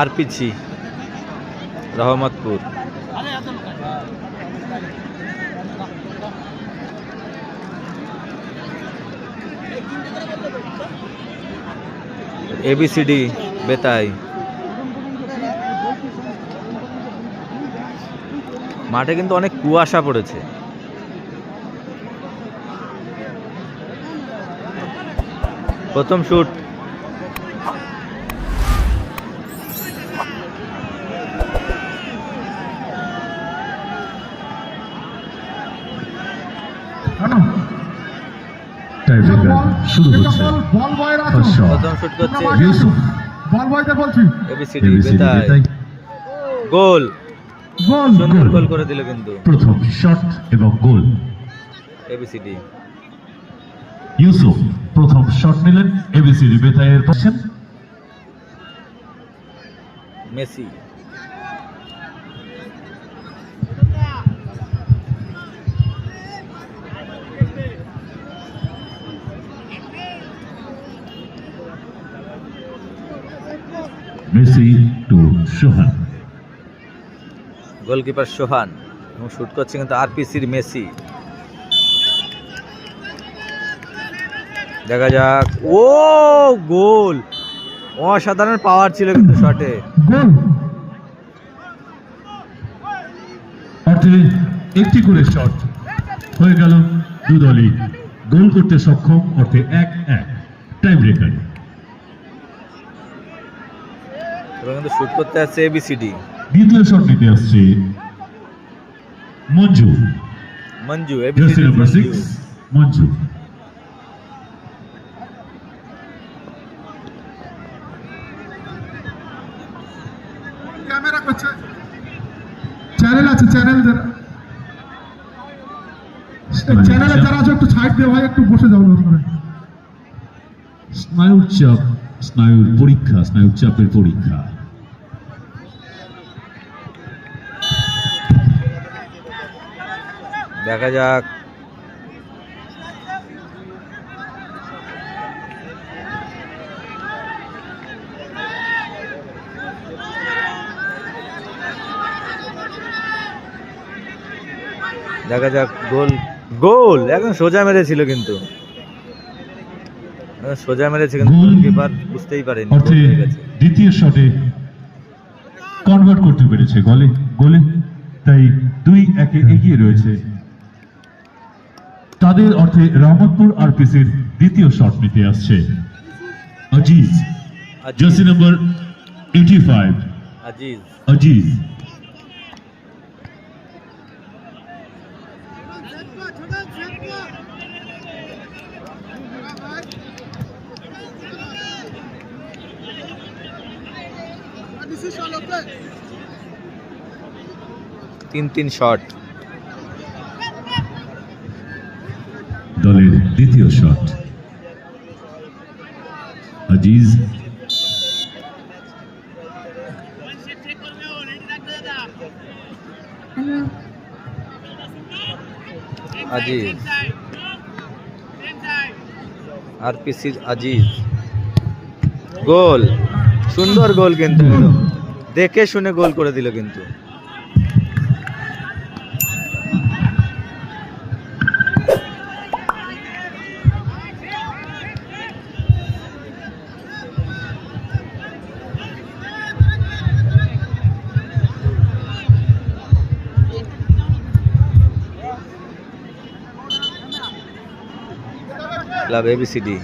আর পিছি রহমতপুর এবিসিডি বেতাই। মাঠে কিন্তু অনেক কুয়াশা পড়েছে। প্রথম শুট। টাইব্রেকার শুরু হচ্ছে। বল বয় রাখো প্রথম শুট করছে ইউসুফ। বল বয়তে বলছি? A B C D A B C D বেতাই বেতাই গোল। গোল। সুন্দর গোল। করে দিল কিন্তু। প্রথম শট এবং গোল। এবিসিডি ইউসুফ প্রথম শট নিলেন। এবিসিডি বেতাইয়ের পাশে। Messi. Messi to Sohan. Goalkeeper Sohan এবং শুট করছে কিন্তু আরপিসির মেসি। দেখা যাক। ও গোল! অসাধারণ পাওয়ার ছিল কিন্তু শটে একটি করে শট হয়ে গেল দু দলই গোল করতে সক্ষম অর্থে এক এক। টাইম ব্রেকার এবার কিন্তু শুট করতে আসছে এবিসিডি দ্বিতীয় শট নিতে আসছে Manju. Manju A B C D number Manju. Manju. Camera করছে। চ্যানেল আছে চ্যানেল চ্যানেলে যারা আছে একটু সাইড দিয়ে ভাই একটু বসে যাও করে। স্নায়ুর চাপ স্নায়ুর পরীক্ষা স্নায়ুর চাপের পরীক্ষা। দেখা যাক। দেখা যাক গোল। গোল! একদম সোজা মেরেছিল কিন্তু। সোজা মেরেছে কিন্তু গোল। গোলকিপার বুঝতেই পারেনি দ্বিতীয় শটে কনভার্ট করতে পেরেছে গলে গোলে তাই দুই একে এগিয়ে রয়েছে। তাদের অর্থে রহমতপুর আরপিসির দ্বিতীয় শট নিতে আসছে। Aziz jersey number eighty five Aziz. Aziz তিন তিন শট দলের দ্বিতীয় শট। আজিজ। আজিজ। আরপিসির আজিজ। গোল। সুন্দর গোল কিন্তু। দেখে শুনে গোল করে দিল কিন্তু। ক্লাব এবিসিডি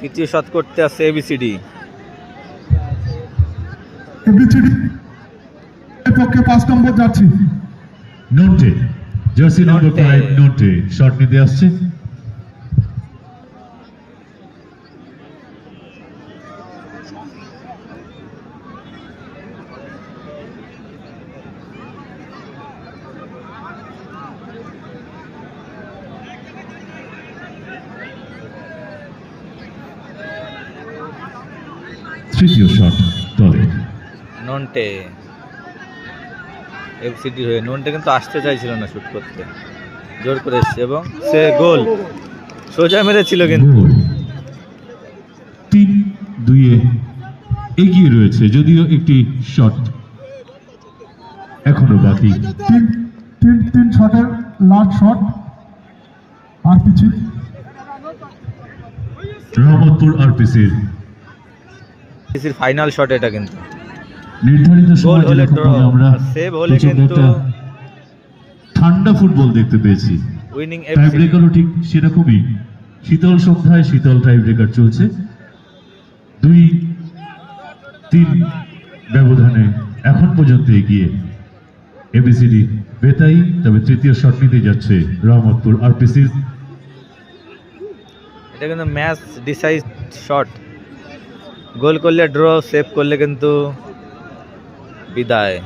তৃতীয় শট করতে আসছে এবিসিডি এবিসিডি পক্ষে পাঁচ নম্বর যাচ্ছি। নোটে জার্সি নম্বর নোটে। ফাইভ নোটে শট নিতে আসছে। তৃতীয় শট দলের নন্টে। এফসিডির হয়ে নন্টে কিন্তু আসতে চাইছিল না শুট করতে। জোর করে এসছে এবং সে গোল। সোজা মেরেছিল কিন্তু। তিন দুইয়ে এগিয়ে রয়েছে যদিও একটি শট এখনও বাকি। তিন তিন তিন শটের লাস্ট শট আর পিছি রহমতপুর আর পিসির ফাইনাল শট এটা কিন্তু। নির্ধারিত সময় হলে আমরা সেভ হলে কিন্তু- ঠান্ডা ফুটবল দেখতে পেয়েছি। উইনিং টাই ব্রেকারও ঠিক সেরকমই। শীতল সন্ধ্যায় শীতল টাই ব্রেকার চলছে। দুই তিন ব্যবধানে এখন পর্যন্ত এগিয়ে। এবিসিডি বেতাই তবে তৃতীয় শট নিতে যাচ্ছে রহমতপুর আরপিসির এটা কিন্তু ম্যাচ ডিসাইড শট গোল করলে ড্র সেভ করলে কিন্তু বিদায়।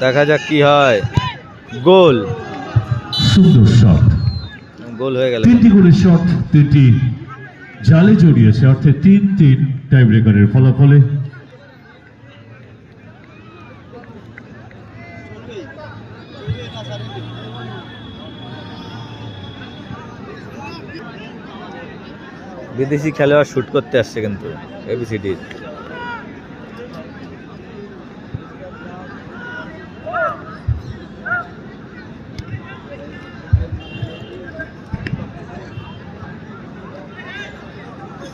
দেখা যাক কি হয়। গোল। সুন্দর শট গোল হয়ে গেল। তিনটি করে শট তিনটি জালে জড়িয়েছে অর্থাৎ তিন তিন টাই ব্রেকারের ফলাফলে। বিদেশি খেলোয়াড় শুট করতে আসছে কিন্তু এবিসিডির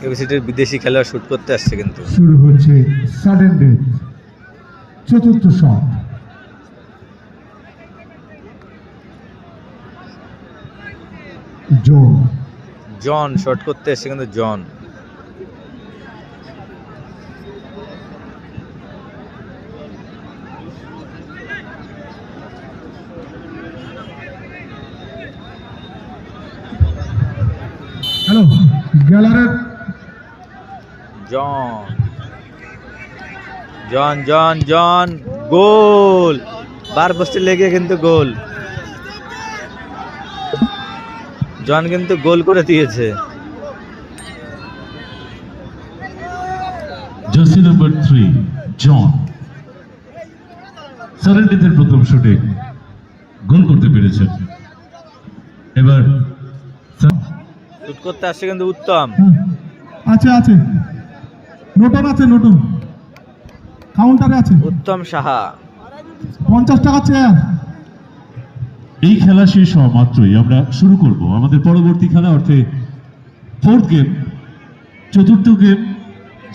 এবিসিডির বিদেশি খেলোয়াড় শুট করতে আসছে কিন্তু। শুরু হচ্ছে সাডেন ডেথ চতুর্থ শট জোন জন শর্ট করতে এসছে কিন্তু জন। হ্যালো গ্যালারের জন। জন জন জন গোল। বার পোস্টে লেগে কিন্তু গোল। জন কিন্তু গোল করে দিয়েছে। Jersey number three John. সারেন্ডিদের প্রথম শুটে গোল করতে পেরেছেন। এবার শুট করতে আসছে কিন্তু উত্তম। হ্যাঁ, আছে আছে। নোটন আছে নোটন। কাউন্টারে আছে। উত্তম সাহা। পঞ্চাশ টাকা চেয়ার। এই খেলা শেষ হওয়া মাত্রই আমরা শুরু করব। আমাদের পরবর্তী খেলা অর্থে ফোর্থ গেম চতুর্থ গেম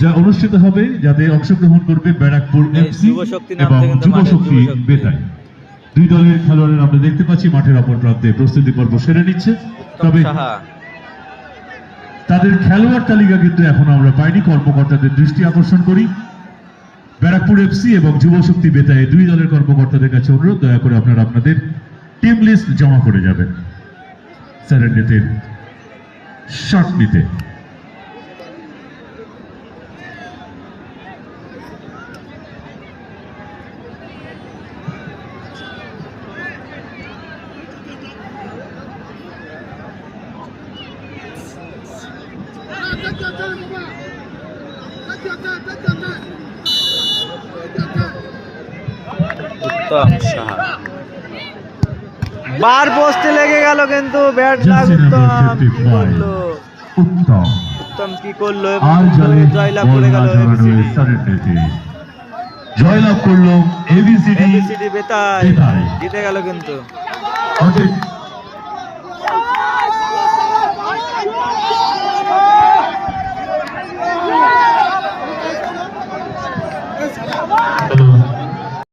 যা অনুষ্ঠিত হবে যাতে অংশগ্রহণ করবে ব্যারাকপুর এফসি এবং যুব শক্তি যুবশক্তি। বেতাই দুই দলের খেলোয়াড়ের আমরা দেখতে পাচ্ছি মাঠের অপর প্রান্তে প্রস্তুতি পর্ব সেরে নিচ্ছে। তবে তাদের খেলোয়াড় তালিকা কিন্তু এখন আমরা পাইনি। কর্মকর্তাদের দৃষ্টি আকর্ষণ করি। ব্যারাকপুর এফসি এবং যুব শক্তি বেতায় দুই দলের কর্মকর্তাদের কাছে অনুরোধ। দয়া করে আপনারা আপনাদের টিম লিস্ট জমা করে যাবেন স্যারেন্ডেতের শট নিতে। উত্তম সাহা। বার পোস্টে লেগে গেল কিন্তু ব্যাট লাগ উত্তম কি করল উত্তম। কি করল? জয়লাভ করে গেল জয়লাভ করল এবিসিডি এবিসিডি বেতাল। জিতে গেল কিন্তু।